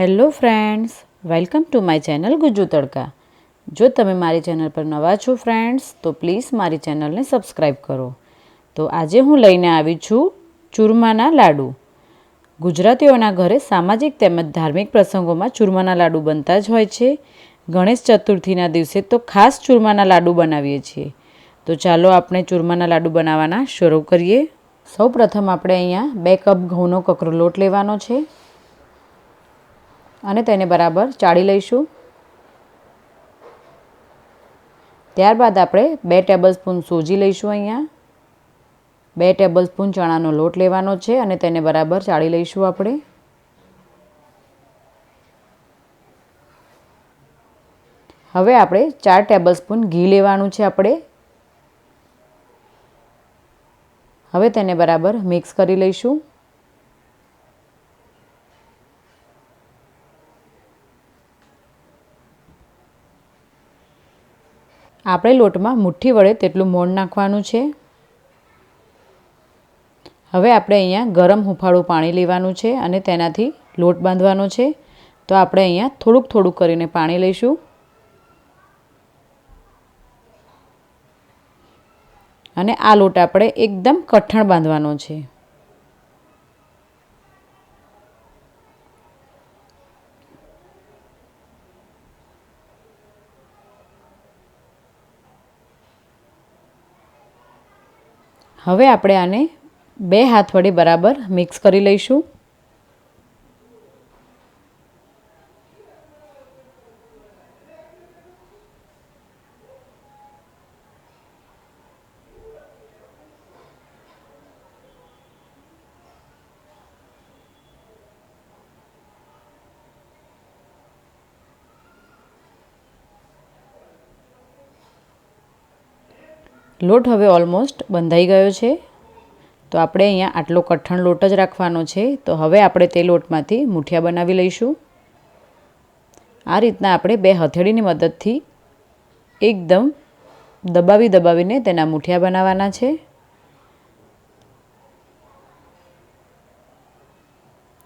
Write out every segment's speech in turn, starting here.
Hello friends, welcome to my channel Gujju Tadka. જો તમે મારી ચેનલ પર નવા છો ફ્રેન્ડ્સ, તો પ્લીઝ મારી ચેનલને સબસ્ક્રાઈબ કરો. તો આજે હું લઈને આવી છું ચૂરમાના લાડુ. ગુજરાતીઓના ઘરે સામાજિક તેમજ ધાર્મિક પ્રસંગોમાં ચૂરમાના લાડુ બનતા જ હોય છે. ગણેશ ચતુર્થીના દિવસે તો ખાસ ચૂરમાના લાડુ બનાવીએ છીએ. તો ચાલો આપણે ચૂરમાના લાડુ બનાવવાના શરૂ કરીએ. સૌ પ્રથમ આપણે અહીંયા બે કપ ઘઉંનો કકરો લોટ લેવાનો છે. અને તેને બરાબર ચાળી લઈશું. ત્યારબાદ આપણે બે ટેબલ સ્પૂન સોજી લઈશું અહીંયા. બે ટેબલ સ્પૂન ચણાનો લોટ લેવાનો છે અને તેને બરાબર ચાળી લઈશું આપણે. હવે આપણે ચાર ટેબલ સ્પૂન ઘી લેવાનું છે આપણે. હવે તેને બરાબર મિક્સ કરી લઈશું. આપણે લોટમાં મુઠ્ઠી વડે તેટલું મોણ નાખવાનું છે. હવે આપણે અહીંયા ગરમ હુંફાળું પાણી લેવાનું છે અને તેનાથી લોટ બાંધવાનો છે. તો આપણે અહીંયા થોડુંક થોડુંક કરીને પાણી લઈશું. અને આ લોટ આપણે એકદમ કઠણ બાંધવાનો છે. હવે આપણે આને બે હાથ વડે બરાબર મિક્સ કરી લઈશું. લોટ હવે ઓલમોસ્ટ બંધાઈ ગયો છે. તો આપણે અહીંયા આટલો કઠણ લોટ જ રાખવાનો છે. તો હવે આપણે તે લોટમાંથી મૂઠિયા બનાવી લઈશું. આ રીતના આપણે બે હથેળીની મદદથી એકદમ દબાવી દબાવીને તેના મૂઠિયા બનાવવાના છે.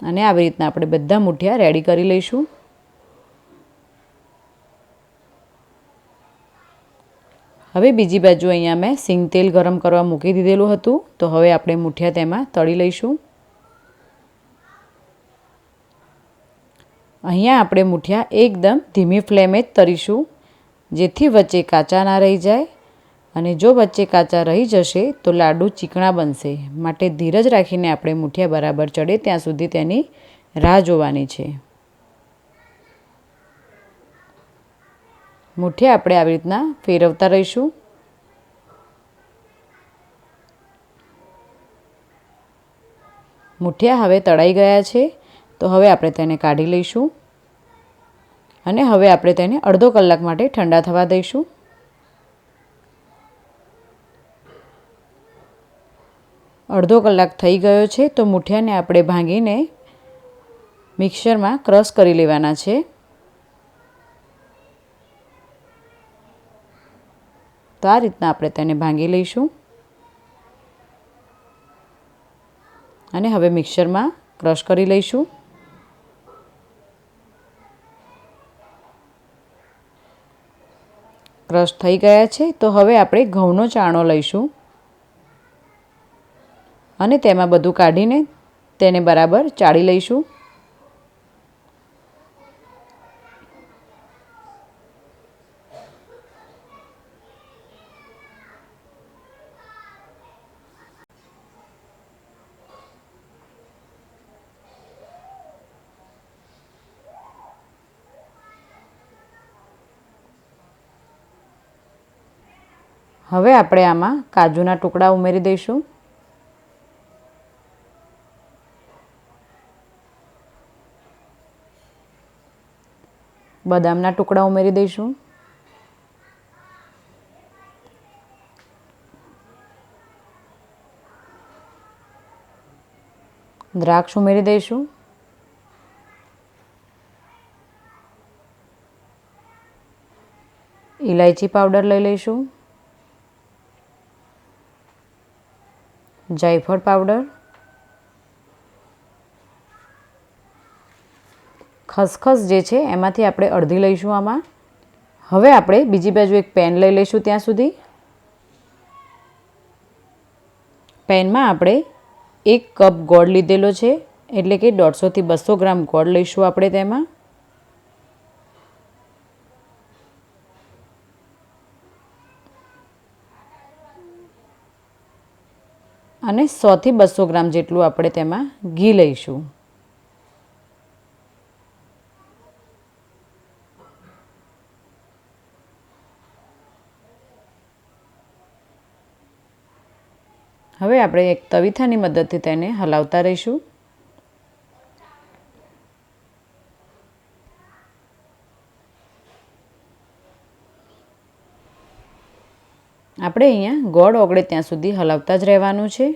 અને આવી રીતના આપણે બધા મૂઠિયા રેડી કરી લઈશું. હવે બીજી બાજુ અહીંયા મેં સિંગ તેલ ગરમ કરવા મૂકી દીધેલું હતું. તો હવે આપણે મૂઠિયા તેમાં તળી લઈશું. અહીંયા આપણે મૂઠિયા એકદમ ધીમી ફ્લેમે જ તળીશું જેથી વચ્ચે કાચા ના રહી જાય. અને જો વચ્ચે કાચા રહી જશે, તો લાડુ ચીકણા બનશે. માટે ધીરજ રાખીને આપણે મૂઠિયા બરાબર ચડે ત્યાં સુધી તેની રાહ જોવાની છે. મુઠ્ઠી આપણે આવી રીતના ફેરવતા રહીશું. મુઠિયા હવે તળાઈ ગયા છે, તો હવે આપણે તેને કાઢી લઈશું. અને હવે આપણે તેને અડધો કલાક માટે ઠંડા થવા દઈશું. અડધો કલાક થઈ ગયો છે, તો મુઠિયાને આપણે ભાંગીને મિક્સરમાં ક્રશ કરી લેવાના છે. તો આ રીતના આપણે તેને ભાંગી લઈશું. અને હવે મિક્સરમાં ક્રશ કરી લઈશું. ક્રશ થઈ ગયા છે, તો હવે આપણે ઘઉંનો ચાણો લઈશું. અને તેમાં બધું કાઢીને તેને બરાબર ચાળી લઈશું. હવે આપણે આમાં કાજુના ટુકડા ઉમેરી દઈશું. બદામના ટુકડા ઉમેરી દઈશું. દ્રાક્ષ ઉમેરી દઈશું. ઇલાયચી પાવડર લઈ લઈશું. જાયફળ પાવડર, ખસખસ જે છે એમાંથી આપણે અડધી લઈશું આમાં. હવે આપણે બીજી બાજુ એક પેન લઈ લઈશું ત્યાં સુધી. પેનમાં આપણે એક કપ ગોળ લીધેલો છે, એટલે કે દોઢસોથી બસો ગ્રામ ગોળ લઈશું આપણે તેમાં. અને સોથી બસો ગ્રામ જેટલું આપણે તેમાં ઘી લઈશું. હવે આપણે એક તવીથાની મદદથી તેને હલાવતા રહીશું. આપણે અહીંયા ગોળ ઓગળે ત્યાં સુધી હલાવતા જ રહેવાનું છે.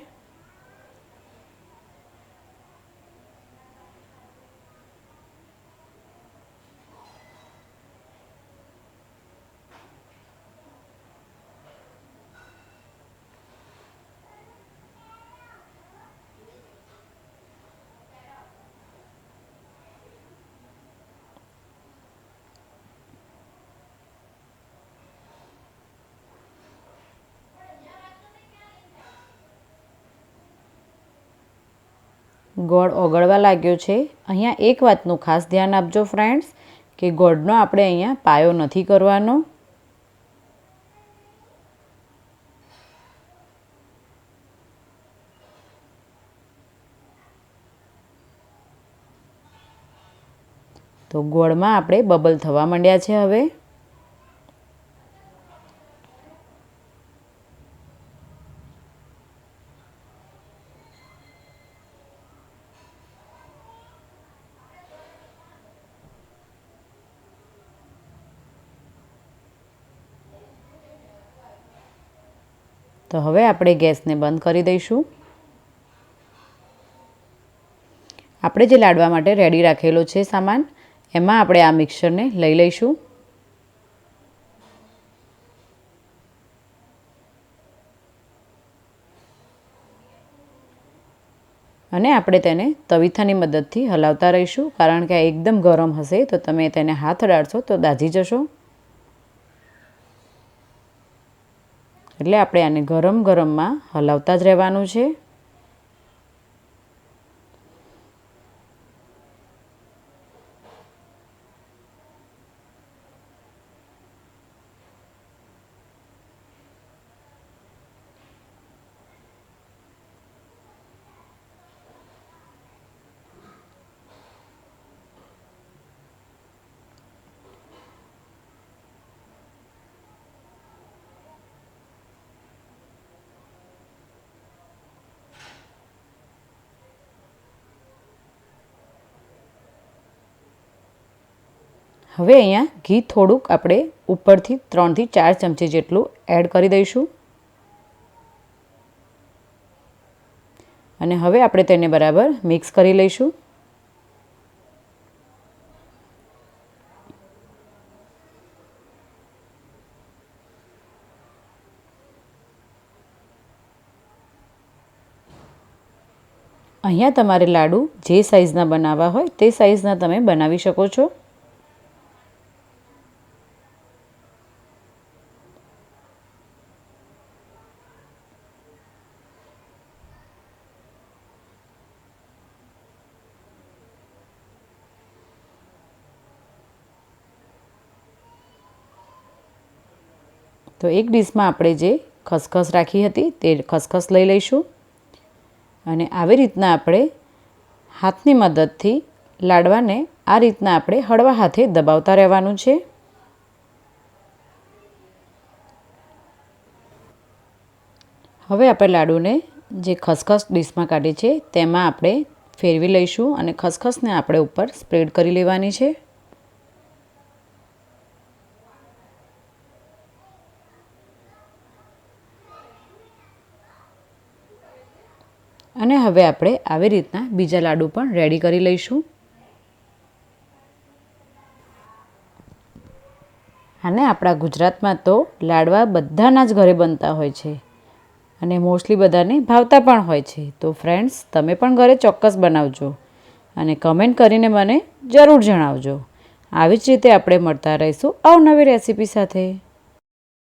ગોળ ઓગળવા લાગ્યો છે. અહીંયા એક વાતનું ખાસ ધ્યાન આપજો ફ્રેન્ડ્સ કે ગોળનો આપણે અહીંયા પાયો નથી કરવાનો. તો ગોળમાં આપણે બબલ થવા માંડ્યા છે હવે. તો હવે આપણે ગેસને બંધ કરી દઈશું. આપણે જે લાડવા માટે રેડી રાખેલો છે સામાન, એમાં આપણે આ મિક્સરને લઈ લઈશું. અને આપણે તેને તવીથાની મદદથી હલાવતા રહીશું, કારણ કે આ એકદમ ગરમ હશે, તો તમે તેને હાથ અડાડશો તો દાઝી જશો. એટલે આપણે આને ગરમ ગરમમાં હલાવતા જ રહેવાનું છે. હવે અહીંયા ઘી થોડુંક આપણે ઉપરથી ત્રણથી ચાર ચમચી જેટલું એડ કરી દઈશું. અને હવે આપણે તેને બરાબર મિક્સ કરી લઈશું. અહીંયા તમારે લાડુ જે સાઈઝના બનાવવા હોય તે સાઈઝના તમે બનાવી શકો છો. તો એક ડીશમાં આપણે જે ખસખસ રાખી હતી તે ખસખસ લઈ લઈશું. અને આવી રીતના આપણે હાથની મદદથી લાડવાને આ રીતના આપણે હળવા હાથે દબાવતા રહેવાનું છે. હવે આપણે લાડુને જે ખસખસ ડીશમાં કાઢી છે તેમાં આપણે ફેરવી લઈશું અને ખસખસને આપણે ઉપર સ્પ્રેડ કરી લેવાની છે અને હવે આપણે આવી રીતના બીજા લાડુ પણ રેડી કરી લઈશું. અને આપણા ગુજરાતમાં તો લાડવા બધાના જ ઘરે બનતા હોય છે. અને મોસ્ટલી બધાને ભાવતા પણ હોય છે. તો ફ્રેન્ડ્સ તમે પણ ઘરે ચોક્કસ બનાવજો. અને કમેન્ટ કરીને મને જરૂર જણાવજો. આવી જ રીતે આપણે મળતા રહીશું અવનવી રેસીપી સાથે.